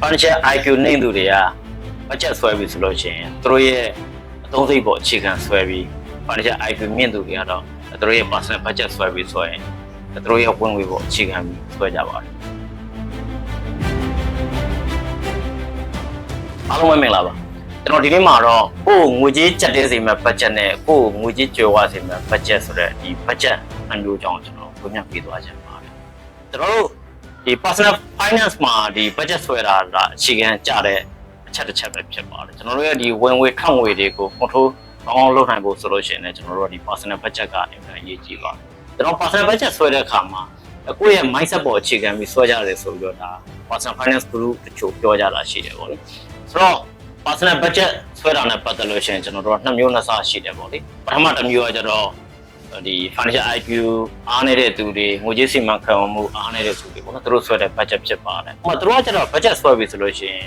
financial IQ နှိမ့်သူတွေက budget ဆွဲပြီဆိုလို့ရှိရင်သူတို့ရဲ့အသုံးစိတ်ပေါ်အခြေခံဆွဲပြီး financial IQ မြင့်သူတွေကတော့သူတို့ရဲ့ personal budget ဆွဲပြီးဆိုရင်သူတို့ရဲ့ဝင်ငွေပေါ်အခြေခံပြီးဆွဲကြပါတယ်အားလုံးပဲမင်္ဂလာပါကျွန်တော်ဒီနေ့မှာတော့ကိုယ်ငွေကြေးကြက်တဲ့စီမဲ့ budget နဲ့ကိုယ်ငွေကြေးကျော်ဝစီမဲ့ budget ဆိုတဲ့ဒီ budget အမျိုးကြောင့်ကျွန်တော်ဝင်မြပေးသွားချင်ပါတယ်ကျွန်တော်တို့ ဒီ personal finance မှာဒီ budget ဆွဲတာကအခြေခံကြတဲ့အချက်တစ်ချက်ပဲဖြစ်ပါတယ်ကျွန်တော်တို့ရဲ့ဒီဝင်ငွေထွက်ငွေတွေကို control ကောင်းအောင်လုပ်နိုင်ဖို့ဆိုလို့ရှိရင်လည်းကျွန်တော်တို့ကဒီ personal budget ကအင်မတန်အရေးကြီးပါတယ်ကျွန်တော် personal budget ဆွဲတဲ့အခါမှာကိုယ့်ရဲ့ mindset ပေါ်အခြေခံပြီးဆွဲကြရတယ်ဆိုပြီးတော့ဒါ personal finance group တချို့ပြောကြတာရှိတယ်ပေါ့လေဆိုတော့ personal budget ဆွဲတာနဲ့ပတ်သက်လို့ရှိရင်ကျွန်တော်တို့ကနှစ်မျိုးနှစ်ဆရှိတယ်ပေါ့လေပထမတစ်မျိုးကကျတော့ ဒီ financial IQ အားနေတဲ့သူတွေငွေကြေးစီမံခန့်ခွဲမှုအားနေတဲ့သူတွေပေါ့နော်သူတို့ဆွဲတဲ့ budget ဖြစ်ပါတယ်။ဟိုသူတို့ကကျတော့ budget ဆွဲပြီဆိုလို့ရှိရင်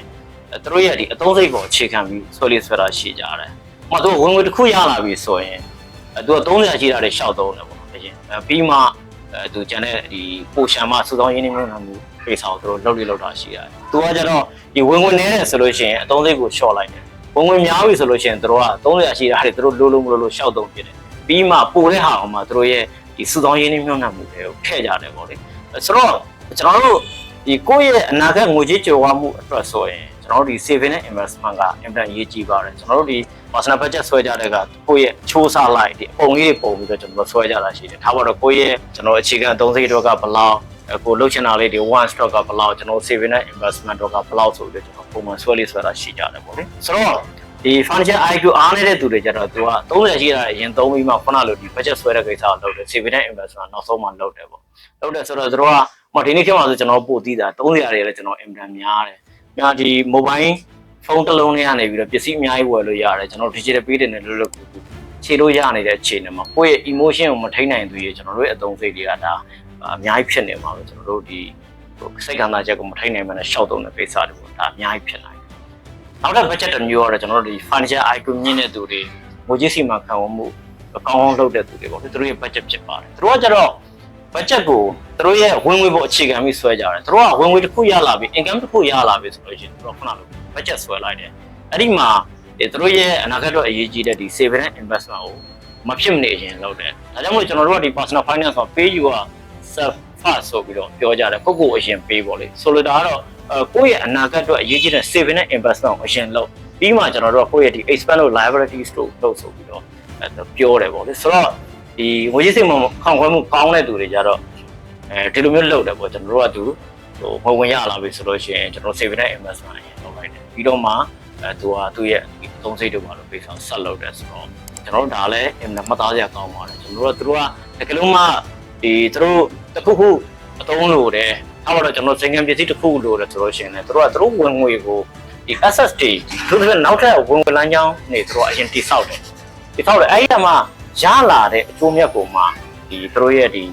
အဲသူတို့ရဲ့ဒီအသုံးစိတ်ပေါ်အခြေခံပြီးဆွဲလေးဆွဲတာရှိကြတယ်။ဟိုသူကဝင်ငွေတစ်ခုရလာပြီဆိုရင်အဲသူက30ရှိတာတွေရှောက်သုံးတယ်ပေါ့နော်။အရင်အဲပြီးမှအဲသူကျန်တဲ့ဒီပိုရှံမစုဆောင်ရင်းနှီးမြှုပ်နှံမှုကိစ္စကိုသူတို့လုပ်လေးလုပ်တာရှိရတယ်။သူကကျတော့ဒီဝင်ငွေနည်းတယ်ဆိုလို့ရှိရင်အသုံးစိတ်ကိုရှော့လိုက်တယ်။ဝင်ငွေများပြီဆိုလို့ရှိရင်သူတို့က300ရှိတာတွေသူတို့လိုလိုမလိုလိုရှောက်သုံးပြတယ်။ ပြီးမှပိုတဲ့ဟာအောင်မှသူတို့ရဲ့ဒီစုဆောင်ရင်းနှီးမြှုပ်နှံမှုတွေကိုထည့်ကြတယ်ပေါ့လေ။ဆိုတော့ကျွန်တော်တို့ဒီကိုယ့်ရဲ့အနာဂတ်ငွေကြေးကြွယ်ဝမှုအတွက်ဆိုရင်ကျွန်တော်တို့ဒီ saving နဲ့ investment ကအင်မတန်အရေးကြီးပါတယ်ကျွန်တော်တို့ဒီ personal budget ဆွဲကြတဲ့ကကိုယ့်ရဲ့ချိုးစားလိုက်ဒီအပုံလေးတွေပုံပြီးတော့ကျွန်တော်တို့ဆွဲကြတာရှိတယ်ထားပါတော့ကိုယ့်ရဲ့ကျွန်တော်အခြေခံအသုံးစရိတ်တော့ကဘယ်လောက်အဲကိုလှုပ်ချင်တာလေးတွေ one stock ကဘယ်လောက်ကျွန်တော် saving နဲ့ investment တော့ကဘယ်လောက်ဆိုပြီးတော့ကျွန်တော်ပုံမှန်ဆွဲလေးဆွဲတာရှိကြတယ်ပေါ့လေဆိုတော့ ဒီ financial IQ အားနေတဲ့သူတွေကြတော့သူက30ရှိတာအရင်သုံးပြီးမှခုနလိုဒီ budget ဆွဲတဲ့ကိစ္စကိုလုပ်တယ် saving နဲ့ investment နောက်ဆုံးမှလုပ်တယ်ပေါ့လုပ်တယ်ဆိုတော့သူတို့ကမဒီနေ့ခေတ်မှာဆိုကျွန်တော်ပို့တည်တာ300ရတယ်လည်းကျွန်တော်အင်မတန်များတယ်။များဒီ mobile ဖုန်းတစ်လုံးလေးကနေပြီးတော့ပစ္စည်းအများကြီးဝယ်လို့ရတယ်ကျွန်တော် digital pay တွေနဲ့လွတ်လွတ်ကူကူခြေလို့ရနေတဲ့အခြေအနေမှာကိုယ့်ရဲ့ emotion ကိုမထိန်းနိုင်သူရဲ့ကျွန်တော်တို့ရဲ့အသုံးစိတ်တွေကဒါအများကြီးဖြစ်နေမှာပဲကျွန်တော်တို့ဒီဟိုစိတ်ခံစားချက်ကိုမထိန်းနိုင်မှလည်းရှောက်သုံးတဲ့ကိစ္စတွေပေါ့ဒါအများကြီးဖြစ်နိုင်တယ်။ နောက်တစ် budget တစ်မျိုးကတော့ကျွန်တော်တို့ဒီ financial IQ မြင့်တဲ့သူတွေငွေကြေးစီမံခန့်ခွဲမှုကောင်းအောင်လုပ်တဲ့သူတွေပေါ့သူတို့ရဲ့ budget ဖြစ်ပါတယ်။သူတို့ကကျတော့ budget ကိုသူတို့ရဲ့ဝင်ငွေပေါ်အခြေခံပြီးဆွဲကြတယ်သူတို့ကဝင်ငွေတစ်ခုရလာပြီ income တစ်ခုရလာပြီဆိုလို့ရှိရင်သူတို့ကခုနလို budget ဆွဲလိုက်တယ်အဲ့ဒီမှာဒီသူတို့ရဲ့အနာဂတ်တော့အရေးကြီးတဲ့ဒီ saving and investment ကိုမဖြစ်မနေရင်လုပ်တယ်ဒါကြောင့်မို့ကျွန်တော်တို့ကဒီ personal finance မှာ pay you က self first ဆိုပြီးတော့ပြောကြတယ်ကိုယ့်ကိုယ်အရင်ပေးပေါ့လေဆိုလိုတာကတော့အဲ ကိုယ့်ရဲ့အနာဂတ်တော့အရေးကြီးတဲ့ saving and investment ကိုအရင်လုပ်ပြီးမှကျွန်တော်တို့ကကိုယ့်ရဲ့ဒီ expense လို့ liabilities တို့လုပ်ဆိုပြီးတော့အဲပြောတယ်ပေါ့လေဆိုတော့ဒီငွေကြေးစိတ်မခေါင်ခွဲမှုကောင်းတဲ့သူတွေကြတော့အဲဒီလိုမျိုးလုပ်တယ်ပေါ့ကျွန်တော်တို့ကသူဟိုဝင်ဝင်ရလာပြီဆိုလို့ရှိရင်ကျွန်တော် saving and investment အရင်လုပ်လိုက်တယ်ပြီးတော့မှအဲသူကသူ့ရဲ့အသုံးစိတ်တွေမှာလို့ပေးဆောင်ဆက်လုပ်တယ်ဆိုတော့ကျွန်တော်တို့ဒါလည်းအင်မတန်မှတ်သားစရာကောင်းပါတယ်ကျွန်တော်တို့ကသူတို့ကတကယ်လို့မှဒီသူတို့တစ်ခုခုအသုံးလို့တယ် ထားပါတော့ကျွန်တော်စင်ကန်ပစ္စည်းတစ်ခုလို့တယ်ဆိုလို့ရှိရင်လည်းသူတို့ကသူတို့ဝင်ငွေကိုဒီ access တွေသူတို့ကနောက်ထပ်ဝင်ငွေလမ်းကြောင်းနေသူတို့အရင်တိဆောက်တယ်တိဆောက်တယ်အဲ့ဒီမှာရလာတဲ့အကျိုးမြတ်ကိုမှဒီသူတို့ရဲ့ဒီ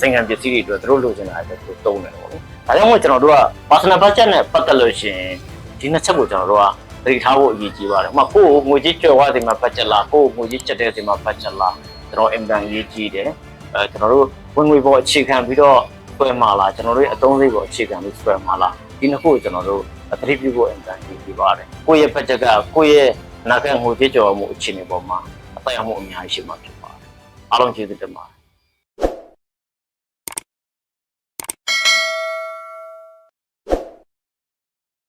စင်ကန်ပစ္စည်းတွေအတွက်သူတို့လိုချင်တာတွေသူသုံးတယ်ပေါ့လေဒါကြောင့်မို့ကျွန်တော်တို့က personal budget နဲ့ပတ်သက်လို့ရှိရင်ဒီနှစ်ချက်ကိုကျွန်တော်တို့ကသတိထားဖို့အရေးကြီးပါတယ်။ဥပမာကိုယ်ငွေကြေးကျော်ဝစီမှာဘတ်ဂျက်လားကိုယ်ငွေကြေးကျက်တဲ့စီမှာဘတ်ဂျက်လားကျွန်တော်အင်တန်ရေးကြီးတယ်။အဲကျွန်တော်တို့ဝင်ငွေပေါ်အခြေခံပြီးတော့ ဆွဲမှာလားကျွန်တော်တို့အသုံးစိတ်ပေါ်အခြေခံပြီးဆွဲမှာလားဒီနှစ်ခုကိုကျွန်တော်တို့သတိပြုဖို့အင်တန်ရေးကြီးပါတယ်။ကိုယ့်ရဲ့ဘတ်ဂျက်ကကိုယ့်ရဲ့နာခံငွေကြေးကျော်မှုအခြေအနေပေါ်မှာအသက်အမှုအများကြီးရှိမှာဖြစ်ပါတယ်။အားလုံးကျေးဇူးတင်ပါတယ်